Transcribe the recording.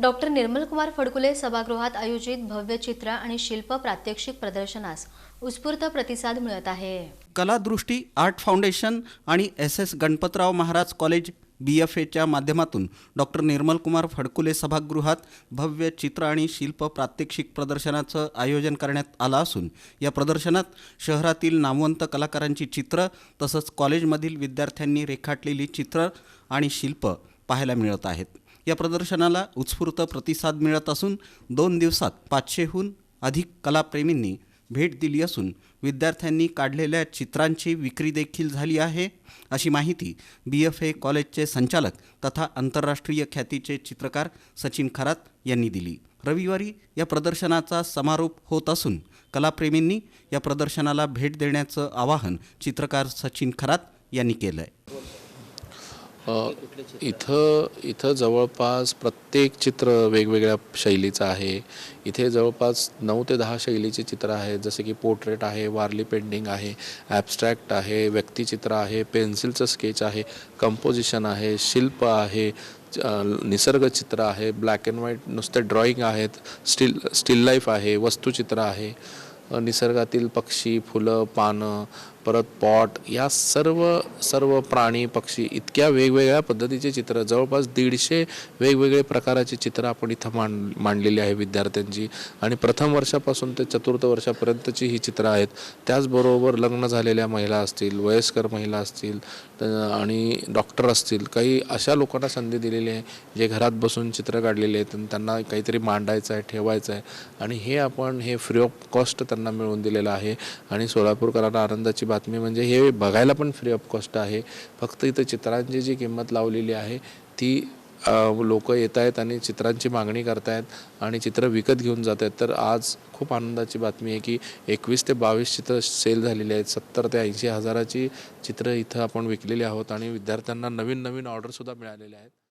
Doctor Nirmalkumar Phadkule सभागृहात आयोजित भव्य चित्र आणि शिल्प प्रात्यक्षिक प्रदर्शनास उत्स्फूर्त प्रतिसाद मिळत आहे. कलादृष्टी आर्ट फाउंडेशन आणि S. S. Ganpatrao Maharaj college B F एच्या माध्यमातून डॉक्टर निर्मलकुमार फडकुले सभागृहात भव्य चित्र आणि शिल्प प्रात्यक्षिक प्रदर्शनाचं आयोजन करण्यात आलं असून या प्रदर्शनात शहरातील नामवंत कलाकारांची चित्र तसंच कॉलेजमधील विद्यार्थ्यांनी रेखाटलेली चित्र आणि शिल्प पाहायला मिळत आहेत. या प्रदर्शनाला उत्स्फूर्त प्रतिसाद मिळत असून दोन दिवसात पाचशेहून अधिक कलाप्रेमींनी भेट दिली असून विद्यार्थ्यांनी काढलेल्या चित्रांची विक्री देखील झाली आहे. अशी माहिती बी एफ ए कॉलेजचे संचालक तथा आंतरराष्ट्रीय ख्यातीचे चित्रकार सचिन खरात यांनी दिली. रविवारी या प्रदर्शनाचा समारोप होत असून कलाप्रेमींनी या प्रदर्शनाला भेट देण्याचं आवाहन चित्रकार सचिन खरात यांनी केलं आहे इथं इथं जवळपास प्रत्येक चित्र वेगवेगळ्या शैलीचं आहे. इथे जवळपास नऊ ते दहा शैलीचे चित्र आहेत. जसे की पोर्ट्रेट आहे वारली पेंटिंग आहे ॲबस्ट्रॅक्ट आहे व्यक्तिचित्र आहे पेन्सिलचं स्केच आहे कंपोजिशन आहे शिल्प आहे निसर्गचित्र आहे ब्लॅक अँड व्हाईट नुसते ड्रॉइंग आहेत स्टील स्टील लाईफ आहे वस्तुचित्र आहे. निसर्गातील पक्षी फुलं पानं परत पॉट या सर्व सर्व प्राणी पक्षी इतक्या वेगवेगळ्या पद्धतीचे चित्र जवळपास दीडशे वेगवेगळे प्रकाराचे चित्र आपण इथं मांड मांडलेली आहे विद्यार्थ्यांची. आणि प्रथम वर्षापासून ते चतुर्थ वर्षापर्यंतची ही चित्रं आहेत. त्याचबरोबर लग्न झालेल्या महिला असतील वयस्कर महिला असतील आणि डॉक्टर असतील काही अशा लोकांना संधी दिलेली आहे जे घरात बसून चित्र काढलेले आहेत आणि त्यांना काहीतरी मांडायचं आहे ठेवायचं आहे. आणि हे आपण हे फ्री ऑफ कॉस्ट त्यांना मिळवून दिलेलं आहे. आणि सोलापूरकरांना आनंदाची बातमी म्हणजे हे बघायला पण फ्री ऑफ कॉस्ट आहे. फक्त इथं चित्रांची जी किंमत लावलेली आहे ती लोक येत आहेत आणि चित्रांची मागणी करतायत आणि चित्र विकत घेऊन जात आहेत तर आज खूप आनंदाची बातमी आहे की एकवीस ते बावीस चित्र सेल झालेली आहेत. सत्तर ते ऐंशी हजाराची चित्र इथं आपण विकलेली आहोत आणि विद्यार्थ्यांना नवीन नवीन ऑर्डरसुद्धा मिळालेल्या आहेत.